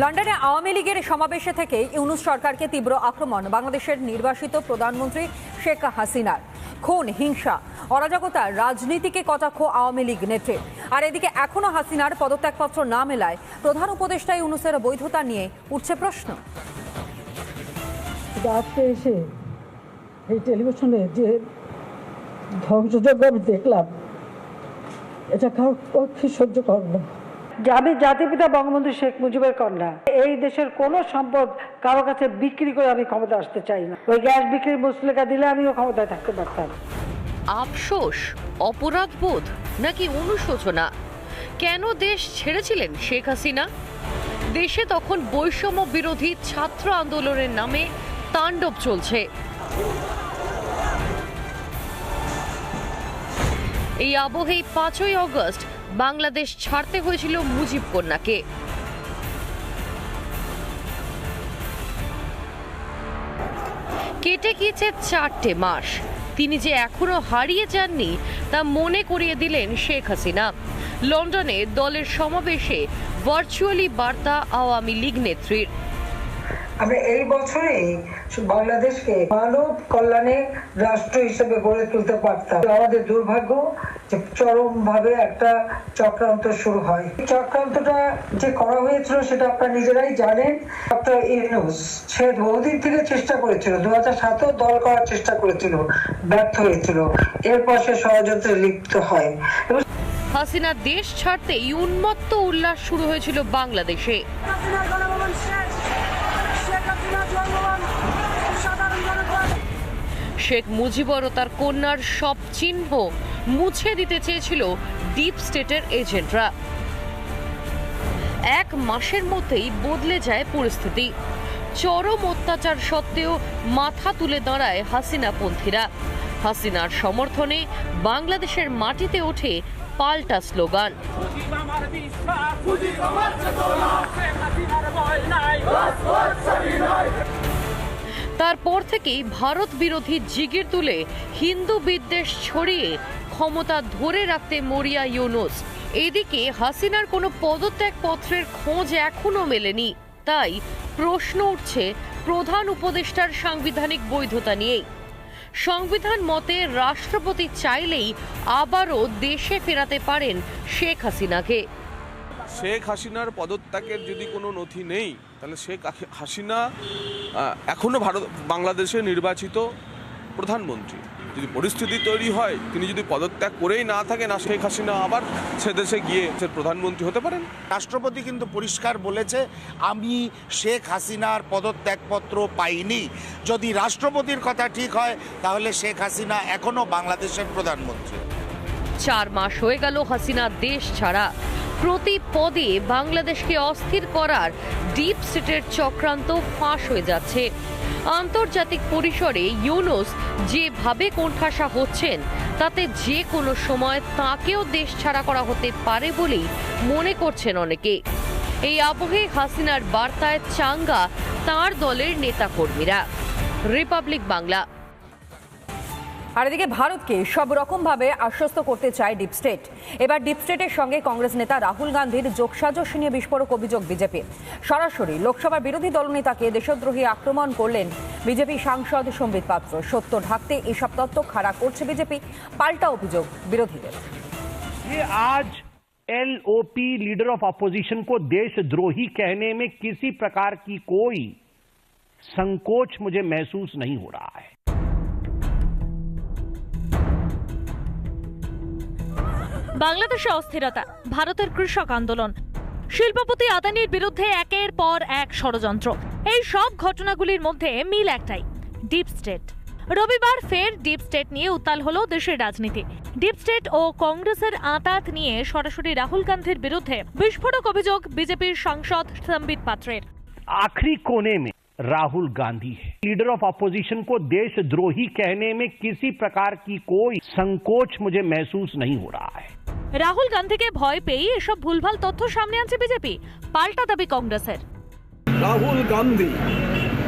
লন্ডনে আওয়ামী লীগের সমাবেশে থেকে ইউনুস সরকারকে তীব্র আক্রমণ, বাংলাদেশের নির্বাসিত প্রধানমন্ত্রী শেখ হাসিনার। খুন, হিংসা অরাজকতার রাজনীতিকে কটাক্ষ আওয়ামী লীগ নেত্রী আর এদিকে এখনও হাসিনার পদত্যাগপত্র না মেলায় প্রধান উপদেষ্টা ইউনুসের বৈধতা নিয়ে উঠছে প্রশ্ন। আজকে এসে এই টেলিভিশনে যে ধ্বংসযজ্ঞ আমি দেখলাম, এটা কারোর পক্ষে সহ্য কর না আমি জাতিপিতা বঙ্গবন্ধু শেখ মুজিবের কন্যা, এই দেশের কোনো সম্পদ কারও কাছে বিক্রি করে আমি ক্ষমতা আসতে চাই না। ওই গ্যাস বিক্রির মুসলেখা দিলে আমিও ক্ষমতায় থাকতে পারতাম। আফসোস অপরাধবোধ নাকি অনুশোচনা? কেন দেশ ছেড়েছিলেন শেখ হাসিনা? দেশে তখন বৈষম্য বিরোধী ছাত্র আন্দোলনের নামে তাণ্ডব চলছে। এই আবহেই পাঁচই অগস্ট বাংলাদেশ ছাড়তে হয়েছিল মুজিব কন্যাকে। কেটে গিয়েছে চারটে মাস। তিনি যে এখনও হারিয়ে যাননি, তা মনে করিয়ে দিলেন শেখ হাসিনা। লন্ডনে দলের সমাবেশে ভার্চুয়ালি বার্তা আওয়ামী লীগ নেত্রীর। আমরা এই বছরেই বাংলাদেশকে মানব কল্যাণে রাষ্ট্র হিসেবে গড়ে তুলতে পারতাম। আমাদের দুর্ভাগ্য যে চরম ভাবে একটা চক্রান্ত শুরু হয়। এই চক্রান্তটা যে করা হয়েছিল সেটা আপনারা নিজেরাই জানেন। ডক্টর ইউনুস সে বহুদিন থেকে চেষ্টা করেছিল। দু হাজার সাতেও দল করার চেষ্টা করেছিল। ব্যর্থ হয়েছিল। এরপর সে ষড়যন্ত্রে লিপ্ত হয়। এবং হাসিনা দেশ ছাড়তে উন্মত্ত উল্লাস শুরু হয়েছিল বাংলাদেশে। শেখ মুজিবর ও তার কন্যার সব চিহ্ন মুছে দিতে চেয়েছিল ডিপ স্টেটের এজেন্টরা। এক মাসের মধ্যেই বদলে যায় পরিস্থিতি। চরম অত্যাচার সত্ত্বেও মাথা তুলে দাঁড়ায় হাসিনা পন্থীরা। হাসিনার সমর্থনে বাংলাদেশের মাটিতে ওঠে পাল্টা স্লোগান। আমার তারপর থেকেই ভারত বিরোধী জিগির তুলে হিন্দু বিদ্বেষ ছড়িয়ে ক্ষমতা ধরে রাখতে মরিয়া ইউনুস। এদিকে হাসিনার কোনো পদত্যাগ পত্রের খোঁজ এখনও মেলেনি। তাই প্রশ্ন উঠছে প্রধান উপদেষ্টার সাংবিধানিক বৈধতা নিয়েই। সংবিধান মতে রাষ্ট্রপতি চাইলেই আবারও দেশে ফেরাতে পারেন শেখ হাসিনাকে। শেখ হাসিনার পদত্যাগের যদি কোনো নথি নেই তাহলে শেখ হাসিনা এখনও ভারত বাংলাদেশে নির্বাচিত প্রধানমন্ত্রী। যদি পরিস্থিতি তৈরি হয় তিনি যদি পদত্যাগ করেই না থাকেন আর শেখ হাসিনা আবার সে দেশে গিয়ে সে প্রধানমন্ত্রী হতে পারেন। রাষ্ট্রপতি কিন্তু পরিষ্কার বলেছে আমি শেখ হাসিনার পদত্যাগপত্র পাইনি। যদি রাষ্ট্রপতির কথা ঠিক হয় তাহলে শেখ হাসিনা এখনও বাংলাদেশের প্রধানমন্ত্রী। চার মাস হয়ে গেল হাসিনা দেশ ছাড়া। প্রতি পদে বাংলাদেশকে অস্থির করার ডিপ স্টেটের চক্রান্ত ফাঁস হয়ে যাচ্ছে। আন্তর্জাতিক পরিসরে ইউনুস যেভাবে কোণঠাসা হচ্ছেন, তাতে যে কোনো সময় তাকেও দেশ ছাড়া করা হতে পারে বলেই মনে করছেন অনেকে। এই আবহে হাসিনার বার্তায় চাঙ্গা তার দলের নেতাকর্মীরা। রিপাবলিক বাংলা। আর এদিকে ভারতকে সব রকম ভাবে আশ্বস্ত করতে চায় ডিপ স্টেট এবার ডিপ স্টেটের সঙ্গে কংগ্রেস নেতা রাহুল গান্ধীর যোগসাজশ নিয়ে বিস্ফোরক অভিযোগ বিজেপি সরাসরি লোকসভার বিরোধী দলনেতাকে দেশদ্রোহী আক্রমণ করলেন বিজেপি সাংসদ সম্বিত পাত্র সত্য ঢাকতে এসব তত্ত্ব খাড়া করছে বিজেপি পাল্টা অভিযোগ বিরোধীদের ये आज एलओपी लीडर ऑफ अपोजिशन को देशद्रोही कहने में किसी प्रकार की कोई संकोच मुझे महसूस नहीं हो रहा है বাংলাদেশে অস্থিরতা ভারতের কৃষক আন্দোলন শিল্পপতি আদানির বিরুদ্ধে একের পর এক ষড়যন্ত্র এই সব ঘটনাগুলির মধ্যে মিল একটাই ডিপ স্টেট রবিবার ফের ডিপ স্টেট নিয়ে উত্তাল হলো দেশের রাজনীতি ডিপ স্টেট ও কংগ্রেসের আঁতাত নিয়ে সরাসরি রাহুল গান্ধীর বিরুদ্ধে বিস্ফোরক অভিযোগ বিজেপির সাংসদ সম্বিত পাত্রের आखिरी कोने में राहुल गांधी है लीडर ऑफ अपोजिशन को देशद्रोही कहने में किसी प्रकार की कोई संकोच मुझे महसूस नहीं हो रहा है রাহুল গান্ধীকে ভয় পেয়ে এসব ভুলভাল তথ্য সামনে আনছে বিজেপি। পাল্টা দাবি কংগ্রেসের। রাহুল গান্ধী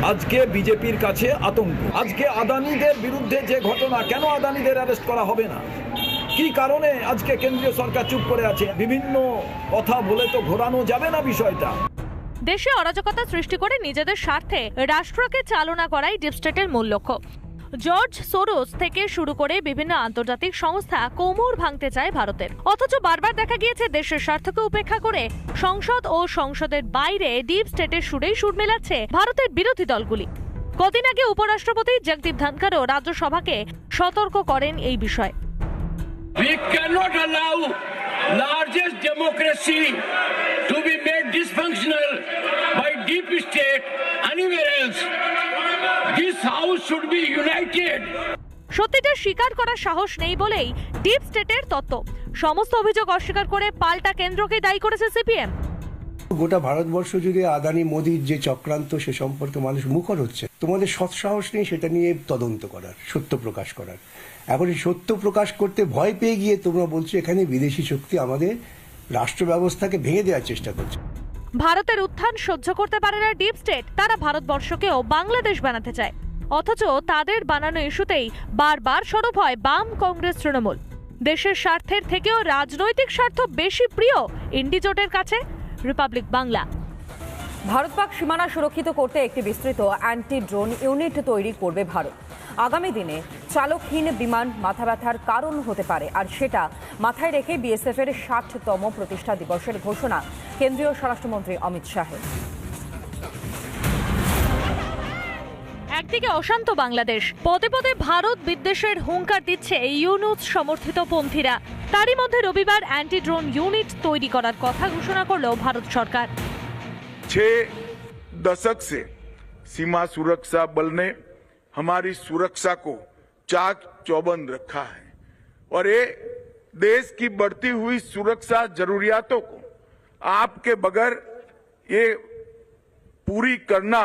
আজকে বিজেপির কাছে আতঙ্ক। আজকে আদানিদের বিরুদ্ধে যে ঘটনা কেন আদানিদের অ্যারেস্ট করা হবে না? কি কারণে আজকে কেন্দ্রীয় সরকার চুপ করে আছে? বিভিন্ন কথা বলে তো ঘোরানো যাবে না বিষয়টা। দেশে অরাজকতা সৃষ্টি করে নিজেদের স্বার্থে রাষ্ট্রকে চালনা করাই ডিপস্টেটের মূল লক্ষ্য। জর্জ সোরোস থেকে শুরু করে বিভিন্ন আন্তর্জাতিক সংস্থা কোমর ভাঙতে চায় ভারতের। অথচ বারবার দেখা গিয়েছে দেশের স্বার্থকে উপেক্ষা করে সংসদ ও সংসদের বাইরে ডিপ স্টেটের সুরেই সুর মেলাচ্ছে ভারতের বিরোধী দলগুলি। কদিন আগে উপরাষ্ট্রপতি জগদীপ ধনখড়ও রাজ্যসভাকে সতর্ক করেন এই বিষয়ে। We cannot allow largest democracy to be made dysfunctional by deep state should be united. সত্যিটা স্বীকার করার সাহস নেই বলেই ডিপ স্টেটের তত্ত্ব। সমস্ত অভিযোগ অস্বীকার করে পাল্টা কেন্দ্রকে দায়ী করেছে সিপিএম। গোটা ভারতবর্ষ জুড়ে আদানি মোদির যে চক্রান্ত সে সম্পর্কে মানুষ মুখর হচ্ছে। তোমাদের সৎসাহস নেই সেটা নিয়ে তদন্ত করার সত্য প্রকাশ করার। এখন সত্য প্রকাশ করতে ভয় পেয়ে গিয়ে তোমরা বলছো এখানে বিদেশি শক্তি আমাদের রাষ্ট্র ব্যবস্থাকে ভেঙে দেওয়ার চেষ্টা করছে। ভারতের উত্থান সহ্য করতে পারে না ডিপ স্টেট তারা ভারতবর্ষকেও বাংলাদেশ বানাতে চায়। অথচ তাদের বানানো ইস্যুতেই বারবার সরব হয় বাম কংগ্রেস তৃণমূল। দেশের স্বার্থের থেকেও রাজনৈতিক স্বার্থ বেশি প্রিয় ইন্ডিজোটের কাছে, রিপাবলিক বাংলা। ভারত পাক সীমানা সুরক্ষিত করতে একটি বিস্তৃত অ্যান্টি ড্রোন ইউনিট তৈরি করবে ভারত। আগামী দিনে চালকহীন বিমান মাথা ব্যথার কারণ হতে পারে, আর সেটা মাথায় রেখে বিএসএফ এর ষাটতম প্রতিষ্ঠা দিবসের ঘোষণা কেন্দ্রীয় স্বরাষ্ট্রমন্ত্রী অমিত শাহের। একদিকে অশান্ত বাংলাদেশ পদে পদে ভারত বিদ্বেষের হুঙ্কার দিচ্ছে ইউনুস সমর্থিত পন্থীরা তারই মধ্যে রবিবার অ্যান্টি ড্রোন ইউনিট তৈরি করার কথা ঘোষণা করল ভারত সরকার छह दशक से सीमा सुरक्षा बल ने हमारी सुरक्षा को चाक चौबंद रखा है और ये देश की बढ़ती हुई सुरक्षा जरूरियातों को आपके बगैर ये पूरी करना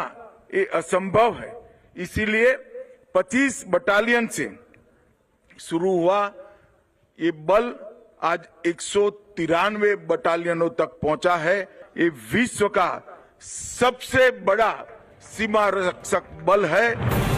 ये असंभव है इसीलिए 25 बटालियन से शुरू हुआ ये बल आज एक तिरानवे बटालियनों तक पहुँचा है। ये विश्व का सबसे बड़ा सीमा रक्षक बल है।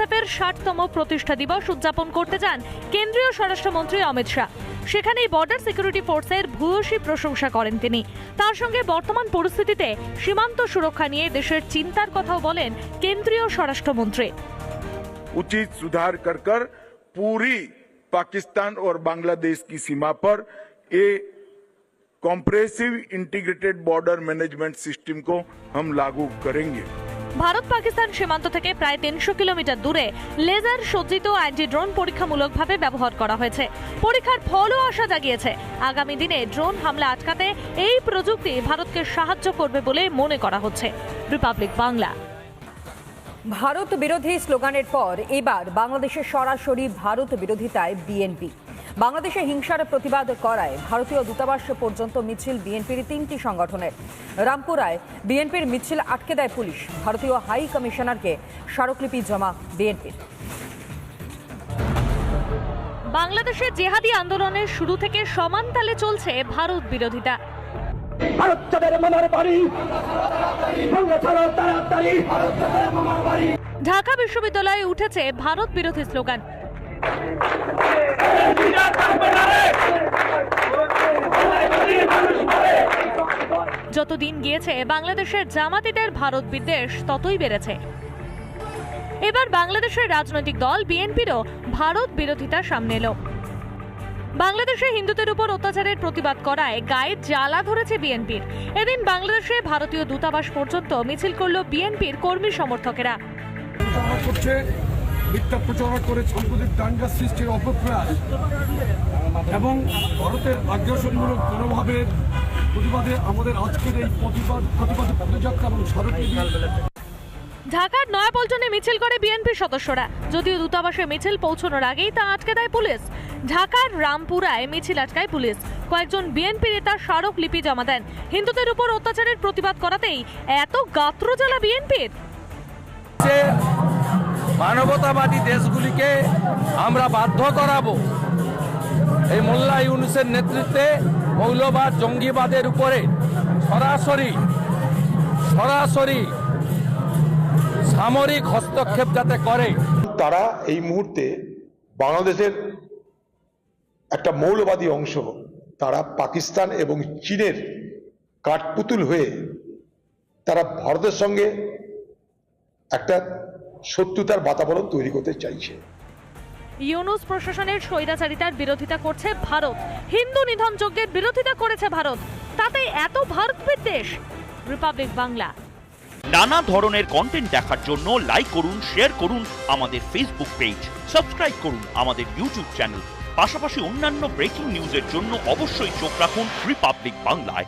রবিবার বিএসএফ এর ষাটতম প্রতিষ্ঠা দিবস উদযাপন করতে যান কেন্দ্রীয় স্বরাষ্ট্রমন্ত্রী অমিত শাহ সেখানেই বর্ডার সিকিউরিটি ফোর্সের ভূয়সী প্রশংসা করেন তিনি তার সঙ্গে বর্তমান পরিস্থিতিতে সীমান্ত সুরক্ষা নিয়ে দেশের চিন্তার কথাও বলেন কেন্দ্রীয় স্বরাষ্ট্রমন্ত্রী उचित सुधार कर कर पूरी पाकिस्तान और बांग्लादेश की सीमा पर ये comprehensive integrated border management system को हम लागू करेंगे ভারত পাকিস্তান সীমান্ত থেকে প্রায় তিনশো কিলোমিটার দূরে লেজার সজ্জিত অ্যান্টি ড্রোন পরীক্ষামূলকভাবে ব্যবহার করা হয়েছে। পরীক্ষার ফলও আশা জাগিয়েছে। আগামী দিনে ড্রোন হামলা আটকাতে এই প্রযুক্তি ভারতকে সাহায্য করবে বলে মনে করা হচ্ছে। রিপাবলিক বাংলা। ভারত বিরোধী স্লোগানের পর এবার বাংলাদেশের সরাসরি ভারত বিরোধিতায় বিএনপি। বাংলাদেশে হিংসার প্রতিবাদ করায় ভারতীয় দূতাবাস পর্যন্ত মিছিল বিএনপির তিনটি সংগঠনের। রামপুরায় বিএনপির মিছিল আটকে দেয় পুলিশ। ভারতীয় হাই কমিশনারকে স্মারকলিপি জমা বিএনপির। বাংলাদেশে জেহাদি আন্দোলনের শুরু থেকে সমান তালে চলছে ভারত বিরোধিতা। ঢাকা বিশ্ববিদ্যালয়ে উঠেছে ভারত বিরোধী স্লোগান। যত দিন গিয়েছে, বাংলাদেশের জামাতিদের ভারত বিদ্বেষ ততই বেড়েছে। এবার বাংলাদেশের রাজনৈতিক দল, বিএনপিরও ভারত বিরোধিতা সামনে এলো। বাংলাদেশে হিন্দুদের উপর অত্যাচারের প্রতিবাদ করায় গায়ে জ্বালা ধরেছে বিএনপির। এদিন বাংলাদেশে ভারতীয় দূতাবাস পর্যন্ত মিছিল করল বিএনপির কর্মী সমর্থকেরা। মিথ্যা প্রচারণা করে সাম্প্রতিক দাঙ্গা সৃষ্টির অপপ্রয়াস এবং ভারতের আগ্রাসনমূলক মনোভাবের প্রতিবাদে আমাদের আজকের এই প্রতিবাদ প্রতিবাদ পদযাত্রা এবং স্মারকলিপি ঢাকার নয়াপল্টনে মিছিল করে বিএনপি সদস্যরা। যদিও দূতাবাসে মিছিল পৌঁছানোর আগেই তা আটকে দেয় পুলিশ। ঢাকার রামপুরায় মিছিল আটকায় পুলিশ। কয়েকজন বিএনপি নেতা স্মারক লিপি জমা দেন। হিন্দুদের উপর অত্যাচারের প্রতিবাদ করাতেই এত গাত্রজ্বালা বিএনপির। মানবতাবাদী দেশগুলিকে আমরা বাধ্য করাবো। এই মোল্লা ইউনুসের নেতৃত্বে মৌলবাদ, জঙ্গিবাদের উপরে সরাসরি সরাসরি সামরিক হস্তক্ষেপ যাতে করে। তারা এই মুহূর্তে বাংলাদেশের একটা মৌলবাদী অংশ। তারা পাকিস্তান এবং চীনের কাঠপুতুল হয়ে তারা ভারতের সঙ্গে একটা শত্রুতার বাতাবরণ তৈরি করতে চাইছে। ইউনুস প্রশাসনের স্বৈরাচারিতার বিরোধিতা করছে ভারত। হিন্দু নিধন যজ্ঞের বিরোধিতা করেছে ভারত। তাতে এত ভারত বিদ্বেষ রিপাবলিক বাংলা। নানা ধরনের কন্টেন্ট দেখার জন্য লাইক করুন শেয়ার করুন আমাদের ফেসবুক পেজ সাবস্ক্রাইব করুন আমাদের ইউটিউব চ্যানেল পাশাপাশি অন্যান্য ব্রেকিং নিউজের জন্য অবশ্যই চোখ রাখুন রিপাবলিক বাংলায়